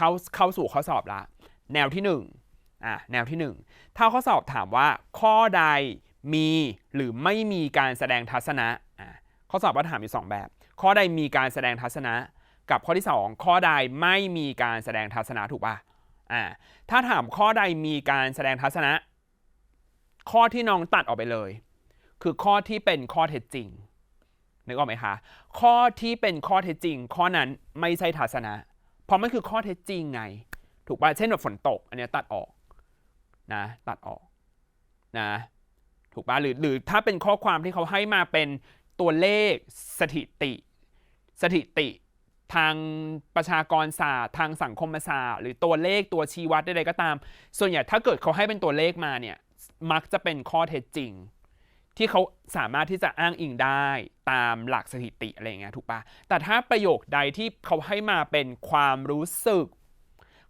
เข้าเข้าสู่ข้อสอบละ แนวที่หนึ่งอะแนวที่หนึ่งถ้าข้อสอบถามว่าข้อใดมีหรือไม่มีการแสดงทัศนะอะข้อสอบก็ถามอยู่สองแบบ ข้อใดมีการแสดงทัศนะ กับข้อที่สองข้อใดไม่มีการแสดงทัศนะถูกป่ะอ่าถ้าถามข้อใดมีการแสดงทัศนะ ข้อที่น้องตัดออกไปเลย คือข้อที่เป็นข้อเท็จจริงนึกออกไหมคะ ข้อที่เป็นข้อเท็จจริง ข้อนั้นไม่ใช่ทัศนะ เพราะมันคือข้อเท็จจริงไง ถูกป่ะ เช่นแบบฝนตก อันนี้ตัดออกนะ ตัดออกนะ ถูกป่ะ หรือหรือถ้าเป็นข้อความที่เขาให้มาเป็นตัวเลขสถิติ สถิติทางประชากรศาสตร์ทางสังคมศาสตร์หรือตัวเลขตัวชี้วัดใดๆก็ตาม ส่วนใหญ่ถ้าเกิดเขาให้เป็นตัวเลขมาเนี่ย มักจะเป็นข้อเท็จจริง ที่เขาสามารถที่จะอ้างอิงได้ตามหลักสถิติอะไรเงี้ยถูกปะแต่ถ้าประโยคใดที่เขาให้มาเป็นความรู้สึก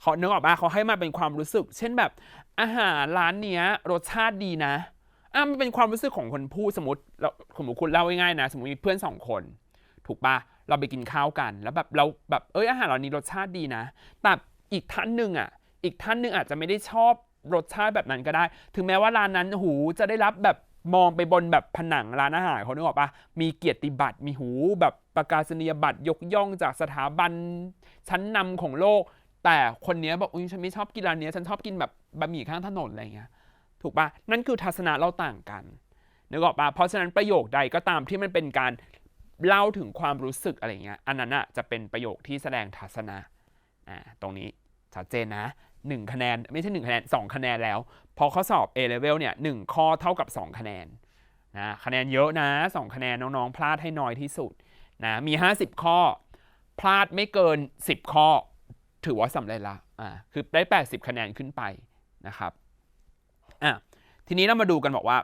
เขาเนึกออกปะเขาให้มาเป็นความรู้สึก เช่นแบบอาหารร้านเนี้ยรสชาติดีนะอะมันเป็นความรู้สึกของคนพูดสมมติเราสมมติคุณเล่าง่ายๆนะ สมมติมีเพื่อนสองคน ถูกปะเราไปกินข้าวกัน แล้วแบบเราแบบเอ้ยอาหารร้านนี้รสชาติดีนะ แต่อีกท่านหนึ่งอะ อีกท่านหนึ่งอาจจะไม่ได้ชอบรสชาติแบบนั้นก็ได้ ถึงแม้ว่าร้านนั้นหูจะได้รับแบบ มองไปบนแบบผนังร้านอาหารเขานึกออกปะมีเกียรติบัตรมีหูแบบประกาศนียบัตรยกย่องจากสถาบันชั้นนำของโลก แต่คนเนี้ยบอกอุ้ยฉันไม่ชอบกินร้านเนี้ยฉันชอบกินแบบบะหมี่ข้างถนนอะไรเงี้ยถูกปะนั่นคือทัศนะเราต่างกันนึกออกปะเพราะฉะนั้นประโยคใดก็ตามที่มันเป็นการเล่าถึงความรู้สึกอะไรเงี้ยอันนั้นอะจะเป็นประโยคที่แสดงทัศนะอ่าตรงนี้ชัดเจนนะ หนึ่งคะแนน ไม่ใช่หนึ่งคะแนนสองคะแนนแล้ว พอข้อสอบ A level เนี่ยหนึ่งข้อเท่ากับ 2 คะแนนนะคะแนนเยอะนะ 2 คะแนนน้องๆ พลาดให้น้อยที่สุดนะมี 50 ข้อ พลาดไม่เกิน 10 ข้อ ถือว่าสำเร็จละอ่าคือได้ 80 คะแนนขึ้นไปนะครับอะทีนี้เรามาดูกันบอกว่า